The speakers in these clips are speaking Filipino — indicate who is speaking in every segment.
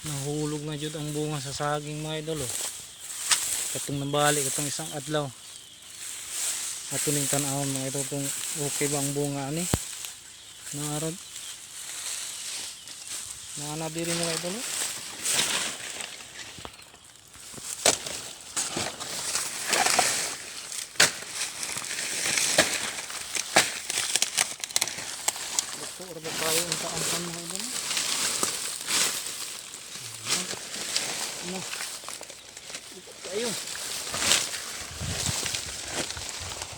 Speaker 1: nahulog na jud ang bunga sa saging mga idol oh. katong nabalik katong isang adlaw ato ning tan-awon mga idol kung okay ba ang bunga ani narod na diri mga idol oh. Ito, ora ba tayo ang taangkan mga idol oh. Ano? Ikot kayo.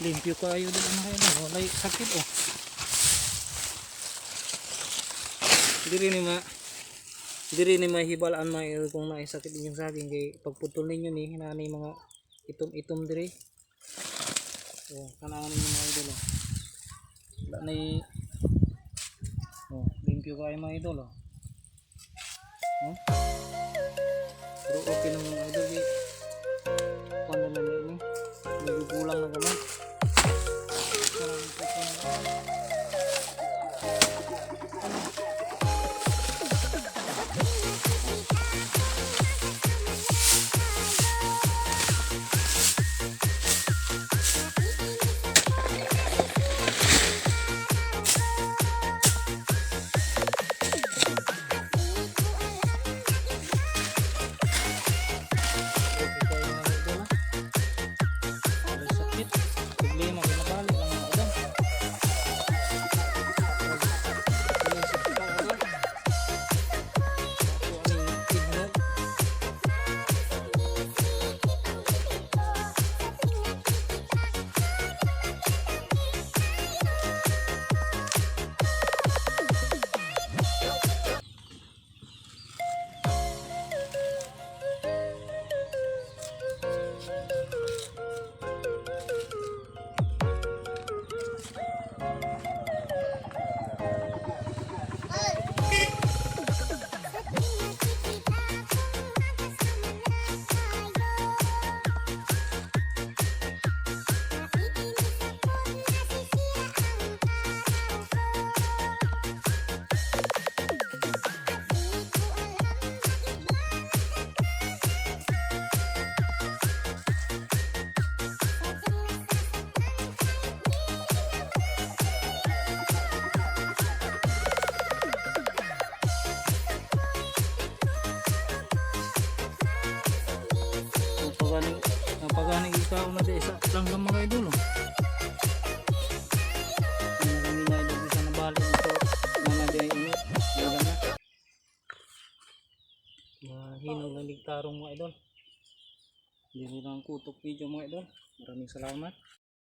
Speaker 1: Limpyo kayo din ano kayo. Walay sakit oh. Diri ni ma Diri ni mahibalaan idol kung naisakit inyong saging kay pagputol ninyo ni hinani mga itom-itom diri. Oh, kanang ninyo mga idol oh. Wala na Oh, limpyo kayo mga idol oh. Oh. Pero okay lang mga idol eh. Napagaling, napagaling ikaw na di isa lang lang mga idol. Oh. Ano kami na idol isa na balik ito. Mga di ay init. Wala na. Mahinog na ligtarong mga idol. Hindi lang kutok video mga idol. Maraming salamat.